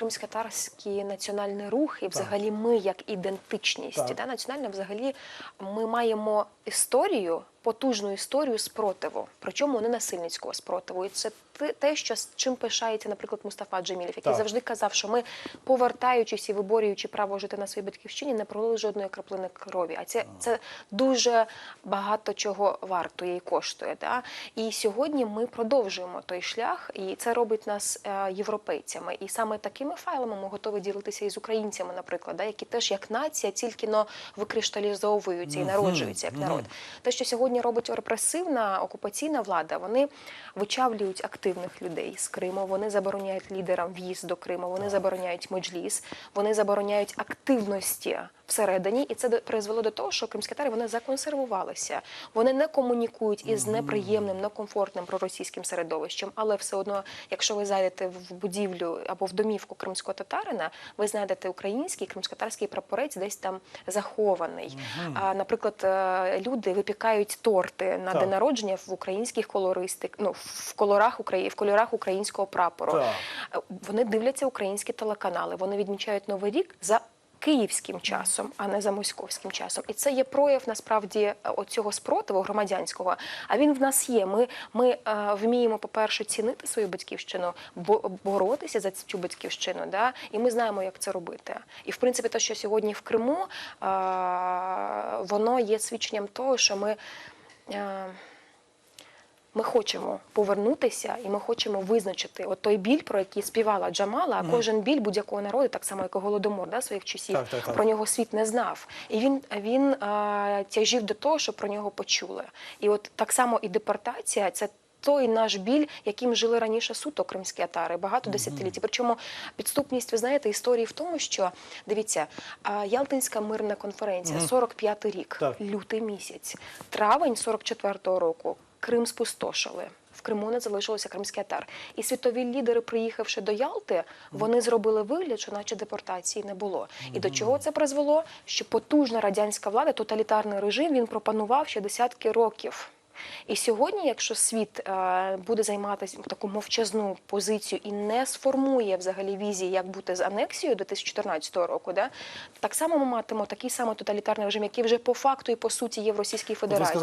кримськотарський національний рух і взагалі ми як ідентичність. Так. Да, національна взагалі ми маємо історію, потужну історію спротиву, причому не насильницького спротиву. І це те- що з чим пишається, наприклад, Мустафа Джемілів, який Так. завжди казав, що ми, повертаючись і виборюючи право жити на своїй батьківщині, не пролили жодної краплини крові. А це, це дуже багато чого вартує і коштує. Да? І сьогодні ми продовжуємо той шлях, і це робить нас е, європейцями. І саме такими файлами ми готові ділитися і з українцями, наприклад, да? які теж як нація тільки но викришталізовуються і народжуються як народ. Те, що сьогодні робить репресивна окупаційна влада, вони вичавлюють активних людей з Криму, вони забороняють лідерам в'їзд до Криму, вони забороняють меджліс, вони забороняють активності всередині, і це призвело до того, що кримські татари вони законсервувалися. Вони не комунікують із неприємним, некомфортним проросійським середовищем, але все одно, якщо ви зайдете в будівлю або в домівку кримського татарина, ви знайдете український кримськотарський прапорець десь там захований. А, наприклад, е, люди випікають торти на Так. день народження в українських колористик, ну в колорах Украї... в кольорах українського прапору. Так. Е, Вони дивляться українські телеканали. Вони відмічають новий рік за. Київським часом, а не за московським часом, і це є прояв насправді оцього спротиву громадянського. А він в нас є. Ми, ми е, вміємо, по-перше, цінити свою батьківщину, бо боротися за цю батьківщину. Да? І ми знаємо, як це робити. І в принципі, те, що сьогодні в Криму, е, воно є свідченням того, що ми. Е, ми хочемо повернутися і ми хочемо визначити от той біль, про який співала Джамала, а кожен біль будь-якого народу, так само як і голодомор, да, своїх часів, Так, так, так. про нього світ не знав. І він, він а, тяжів до того, щоб про нього почули. І от так само і депортація це. Той наш біль, яким жили раніше суто кримські татари, багато десятиліть. Причому підступність, ви знаєте, історії в тому, що дивіться, Ялтинська мирна конференція, 45-й рік, Так. лютий місяць, травень 44-го року, Крим спустошили. В Криму не залишилося кримський татар. І світові лідери, приїхавши до Ялти, вони зробили вигляд, що наче депортації не було. І до чого це призвело? Що потужна радянська влада, тоталітарний режим, він пропанував ще десятки років. І сьогодні, якщо світ е, буде займатися таку мовчазну позицію і не сформує взагалі візії, як бути з анексією 2014 року, да, так само ми матимемо такий самий тоталітарний режим, який вже по факту і по суті є в Російській Федерації.